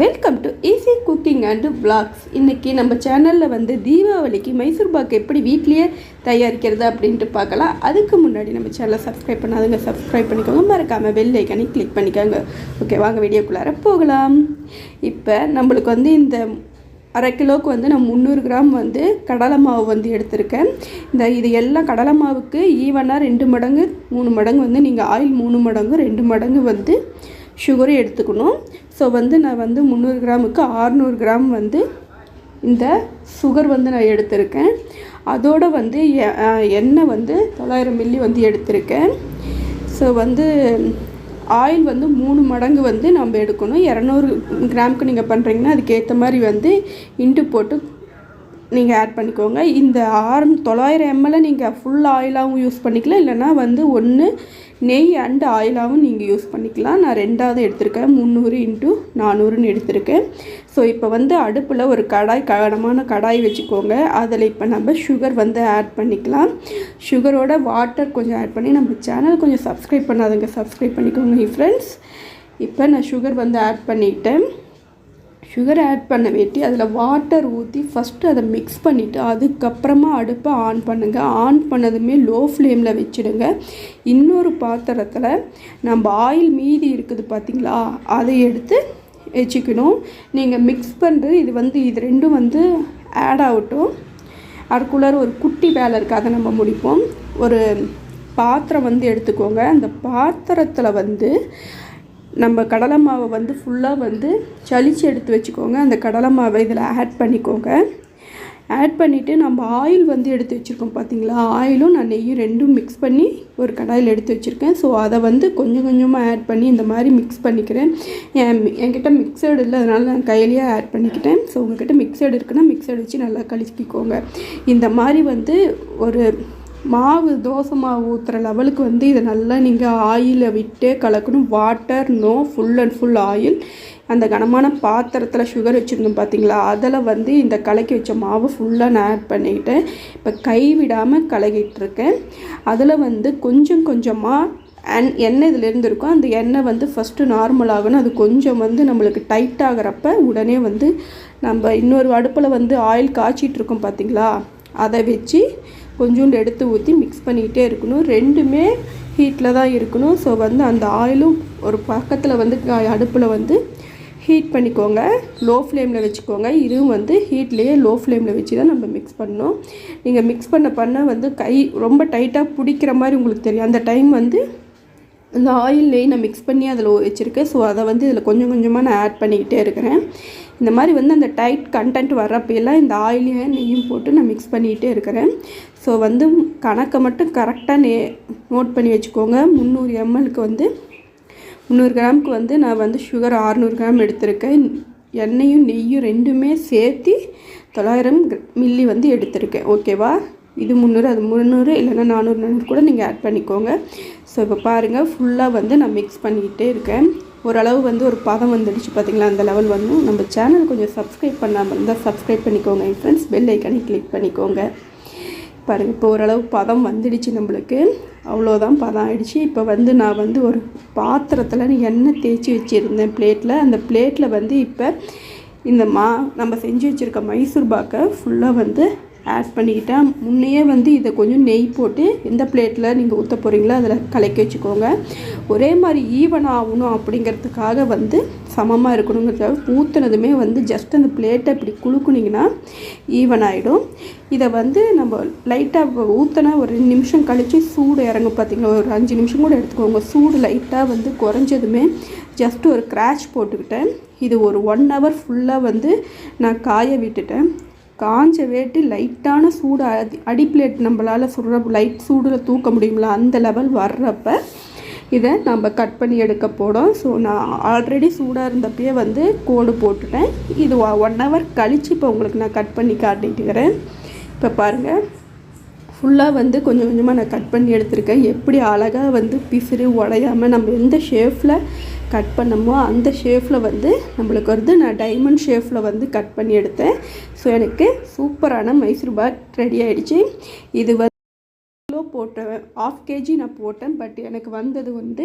Welcome to easy cooking and blogs இன்றைக்கி நம்ம சேனலில் வந்து தீபாவளிக்கு மைசூர் பாக்கு எப்படி வீட்லேயே தயாரிக்கிறது அப்படின்ட்டு பார்க்கலாம். அதுக்கு முன்னாடி நம்ம சேனலை சப்ஸ்கிரைப் பண்ணாதுங்க சப்ஸ்கிரைப் பண்ணிக்கோங்க. மறக்காமல் பெல் ஐக்கனை கிளிக் பண்ணிக்கோங்க. ஓகே வாங்க வீடியோக்குள்ளார போகலாம். இப்போ நம்மளுக்கு வந்து இந்த அரை கிலோவுக்கு வந்து நான் முந்நூறு கிராம் வந்து கடலை மாவு வந்து எடுத்திருக்கேன். இந்த இது எல்லாம் கடலை மாவுக்கு ஈவனாக ரெண்டு மடங்கு மூணு மடங்கு வந்து நீங்கள் ஆயில் மூணு மடங்கு ரெண்டு மடங்கு வந்து சுகரும் எடுத்துக்கணும். ஸோ வந்து நான் வந்து முந்நூறு கிராமுக்கு ஆறுநூறு கிராம் வந்து இந்த சுகர் வந்து நான் எடுத்திருக்கேன். அதோட வந்து எ- எண்ணெய் வந்து தொள்ளாயிரம் மில்லி வந்து எடுத்திருக்கேன். ஸோ வந்து ஆயில் வந்து மூணு மடங்கு வந்து நம்ம எடுக்கணும். இரநூறு கிராமுக்கு நீங்கள் பண்ணுறீங்கன்னா அதுக்கேற்ற மாதிரி வந்து இண்டு போட்டு நீங்கள் ஆட் பண்ணிக்கோங்க. இந்த ஆறு தொள்ளாயிரம் எம்எல்ல நீங்கள் ஃபுல் ஆயிலாகவும் யூஸ் பண்ணிக்கலாம். இல்லைன்னா வந்து ஒன்று நெய் அண்டு ஆயிலாகவும் நீங்கள் யூஸ் பண்ணிக்கலாம். நான் ரெண்டாவது எடுத்திருக்கேன். முந்நூறு இன்ட்டு நானூறுன்னு எடுத்திருக்கேன். ஸோ இப்போ வந்து அடுப்பில் ஒரு கடாய் கனமான கடாய் வச்சுக்கோங்க. அதில் இப்போ நம்ம சுகர் வந்து ஆட் பண்ணிக்கலாம். சுகரோட வாட்டர் கொஞ்சம் ஆட் பண்ணி நம்ம சேனல் கொஞ்சம் சப்ஸ்கிரைப் பண்ணாதுங்க. சப்ஸ்கிரைப் பண்ணிக்கோங்க ஃப்ரெண்ட்ஸ் இப்போ நான் சுகர் வந்து ஆட் பண்ணிட்டேன். சுகர் ஆட் பண்ண வேட்டி அதில் வாட்டர் ஊற்றி ஃபஸ்ட்டு அதை மிக்ஸ் பண்ணிவிட்டு அதுக்கப்புறமா அடுப்பை ஆன் பண்ணுங்கள் ஆன் பண்ணதுமே லோ ஃப்ளேமில் வச்சுடுங்க. இன்னொரு பாத்திரத்தில் நம்ம ஆயில் மீதி இருக்குது பார்த்திங்களா அதை எடுத்து வச்சுக்கணும். நீங்கள் மிக்ஸ் பண்ணுறது இது வந்து இது ரெண்டும் வந்து ஆட் ஆகட்டும். அதுக்குள்ளார ஒரு குட்டி வேலை இருக்குது அதை நம்ம முடிப்போம். ஒரு பாத்திரம் வந்து எடுத்துக்கோங்க. அந்த பாத்திரத்தில் வந்து நம்ம கடலை மாவை வந்து ஃபுல்லாக வந்து சளிச்சு எடுத்து வச்சுக்கோங்க. அந்த கடலை மாவை இதில் ஆட் பண்ணிக்கோங்க. ஆட் பண்ணிவிட்டு நம்ம ஆயில் வந்து எடுத்து வச்சுருக்கோம் பார்த்தீங்களா ஆயிலும் நான் நெய்யும் ரெண்டும் மிக்ஸ் பண்ணி ஒரு கடாயில் எடுத்து வச்சுருக்கேன். ஸோ அதை வந்து கொஞ்சம் கொஞ்சமாக ஆட் பண்ணி இந்த மாதிரி மிக்ஸ் பண்ணிக்கிறேன். என் என்கிட்ட மிக்சடு இல்லை அதனால் நான் கையிலேயே ஆட் பண்ணிக்கிட்டேன். ஸோ உங்ககிட்ட மிக்சடு இருக்குன்னா மிக்சடு வச்சு நல்லா கலக்கிக்கோங்க. இந்த மாதிரி வந்து ஒரு மாவு தோசை மாவு ஊற்றுற லெவலுக்கு வந்து இதை நல்லா நீங்கள் ஆயிலை விட்டு கலக்கணும். Water no full and full oil அந்த கனமான பாத்திரத்தில் சுகர் வச்சுருந்தோம் பார்த்தீங்களா அதில் வந்து இந்த கலக்கி வச்ச மாவு ஃபுல்லாக நான் ஆட் பண்ணிக்கிட்டேன். இப்போ கை விடாமல் இருக்கேன். அதில் வந்து கொஞ்சம் கொஞ்சமாக அண்ட் எண்ணெய் இதிலேருந்து இருக்கும். அந்த எண்ணெய் வந்து ஃபஸ்ட்டு நார்மல் ஆகணும். அது கொஞ்சம் வந்து நம்மளுக்கு டைட் ஆகிறப்ப உடனே வந்து நம்ம இன்னொரு அடுப்பில் வந்து ஆயில் காய்ச்சிட்ருக்கோம் பார்த்தீங்களா அதை வச்சு கொஞ்சோண்டு எடுத்து ஊற்றி மிக்ஸ் பண்ணிக்கிட்டே இருக்கணும். ரெண்டுமே ஹீட்டில் தான் இருக்கணும். ஸோ வந்து அந்த ஆயிலும் ஒரு பக்கத்தில் வந்து அடுப்பில் வந்து ஹீட் பண்ணிக்கோங்க. லோ ஃப்ளேமில் வச்சுக்கோங்க. இதுவும் வந்து ஹீட்லேயே லோ ஃப்ளேமில் வச்சு தான் நம்ம மிக்ஸ் பண்ணணும். நீங்கள் மிக்ஸ் பண்ண பண்ண வந்து கை ரொம்ப டைட்டாக பிடிக்கிற மாதிரி உங்களுக்கு தெரியும். அந்த டைம் வந்து இந்த ஆயில் நெய் நான் மிக்ஸ் பண்ணி அதில் வச்சுருக்கேன். ஸோ அதை வந்து இதில் கொஞ்சம் கொஞ்சமாக நான் ஆட் பண்ணிக்கிட்டே இருக்கிறேன். இந்த மாதிரி வந்து அந்த டைட் கண்டென்ட் வர்றப்பெல்லாம் இந்த ஆயிலையும் நெய்யும் போட்டு நான் மிக்ஸ் பண்ணிக்கிட்டே இருக்கிறேன். ஸோ வந்து கணக்கை மட்டும் கரெக்டாக நே நோட் பண்ணி வச்சுக்கோங்க. முந்நூறு எம்எல்க்கு வந்து முந்நூறு கிராமுக்கு வந்து நான் வந்து சுகர் ஆறுநூறு கிராம் எடுத்திருக்கேன். எண்ணெயும் நெய்யும் ரெண்டுமே சேர்த்து தொள்ளாயிரம் மில்லி வந்து எடுத்திருக்கேன். ஓகேவா இது முந்நூறு அது முந்நூறு இல்லைன்னா நானூறு நானூறு கூட நீங்கள் ஆட் பண்ணிக்கோங்க. ஸோ இப்போ பாருங்கள் ஃபுல்லாக வந்து நான் மிக்ஸ் பண்ணிக்கிட்டே இருக்கேன். ஓரளவு வந்து ஒரு பதம் வந்துடுச்சு பார்த்தீங்களா அந்த லெவல் வந்து. நம்ம சேனல் கொஞ்சம் சப்ஸ்கிரைப் பண்ணாமல் இருந்தால் சப்ஸ்கிரைப் பண்ணிக்கோங்க என் ஃப்ரெண்ட்ஸ் பெல் ஐக்கனை கிளிக் பண்ணிக்கோங்க. பாருங்கள் இப்போ ஓரளவு பதம் வந்துடுச்சு நம்மளுக்கு. அவ்வளோதான் பதம் ஆயிடுச்சு. இப்போ வந்து நான் வந்து ஒரு பாத்திரத்தில் எண்ணெய் தேய்ச்சி வச்சுருந்தேன் பிளேட்டில் அந்த பிளேட்டில் வந்து இப்போ இந்த மா நம்ம செஞ்சு வச்சுருக்க மைசூர் பாக்கை ஃபுல்லாக வந்து ஆட் பண்ணிக்கிட்டேன் முன்னையே வந்து இதை கொஞ்சம் நெய் போட்டு எந்த பிளேட்டில் நீங்கள் ஊற்ற போகிறீங்களோ அதில் கலக்கி வச்சுக்கோங்க. ஒரே மாதிரி ஈவன் ஆகணும் அப்படிங்கிறதுக்காக வந்து சமமாக இருக்கணுங்கிறதுக்காக ஊற்றுனதுமே வந்து ஜஸ்ட் அந்த பிளேட்டை இப்படி குலுக்குனிங்கன்னா ஈவன் ஆகிடும் இதை வந்து நம்ம லைட்டாக ஊற்றினா ஒரு ரெண்டு நிமிஷம் கழித்து சூடு இறங்கும் பார்த்திங்கன்னா ஒரு அஞ்சு நிமிஷம் கூட எடுத்துக்கோங்க. சூடு லைட்டாக வந்து குறைஞ்சதுமே ஜஸ்ட் ஒரு கிராச் போட்டுக்கிட்டேன். இது ஒரு ஒன் ஹவர் ஃபுல்லாக வந்து நான் காய விட்டுட்டேன். காஞ்ச வேட்டி லைட்டான சூடு அடி அடி பிளேட் நம்மளால் சுடுற லைட் சூடில் தூக்க முடியுங்களா அந்த லெவல் வர்றப்ப இதை நம்ம கட் பண்ணி எடுக்க போகிறோம் ஸோ நான் ஆல்ரெடி சூடாக இருந்தப்பயே வந்து கோடு போட்டுட்டேன். இது ஒன் ஹவர் கழித்து இப்போ உங்களுக்கு நான் கட் பண்ணி காட்டிட்டுக்கிறேன் இப்போ பாருங்கள் ஃபுல்லாக வந்து கொஞ்சம் கொஞ்சமாக நான் கட் பண்ணி எடுத்திருக்கேன். எப்படி அழகாக வந்து பிசுறு உடையாமல் நம்ம எந்த ஷேஃபில் கட் பண்ணமோ அந்த ஷேஃபில் வந்து நம்மளுக்கு வந்து நான் டைமண்ட் ஷேஃபில் வந்து கட் பண்ணி எடுத்தேன். ஸோ எனக்கு சூப்பரான மைசூர் பாக் ரெடி ஆகிடுச்சி இது வந்து கிலோ போட்டேன் ஆஃப் கேஜி நான் போட்டேன். பட் எனக்கு வந்தது வந்து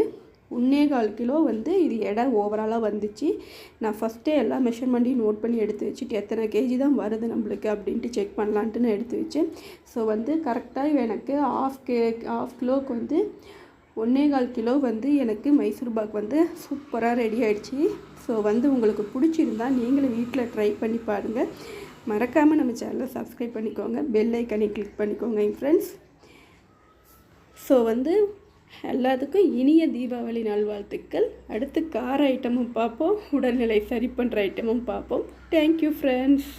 ஒன்றே கால் கிலோ வந்து இது எடை ஓவராலாக வந்துச்சு. நான் ஃபஸ்ட்டே எல்லா மெஷர்மெண்ட்டையும் நோட் பண்ணி எடுத்து வச்சுட்டு எத்தனை கேஜி தான் வருது நம்மளுக்கு அப்படின்ட்டு செக் பண்ணலான்ட்டு நான் எடுத்து வச்சேன். ஸோ வந்து கரெக்டாக எனக்கு ஆஃப் கே ஆஃப் கிலோவுக்கு வந்து ஒன்றே கால் கிலோ வந்து எனக்கு மைசூர் பாக் வந்து சூப்பராக ரெடி ஆகிடுச்சி ஸோ வந்து உங்களுக்கு பிடிச்சிருந்தா நீங்களும் வீட்டில் ட்ரை பண்ணி பாருங்கள் மறக்காமல் நம்ம சேனலை சப்ஸ்கிரைப் பண்ணிக்கோங்க. பெல் ஐக்கனை கிளிக் பண்ணிக்கோங்க என் ஃப்ரெண்ட்ஸ் ஸோ வந்து எல்லாத்துக்கும் இனிய தீபாவளி நல்வாழ்த்துக்கள். அடுத்து கார ஐட்டமும் பார்ப்போம். உடல்நிலை சரி பண்ணுற ஐட்டமும் பார்ப்போம். Thank you friends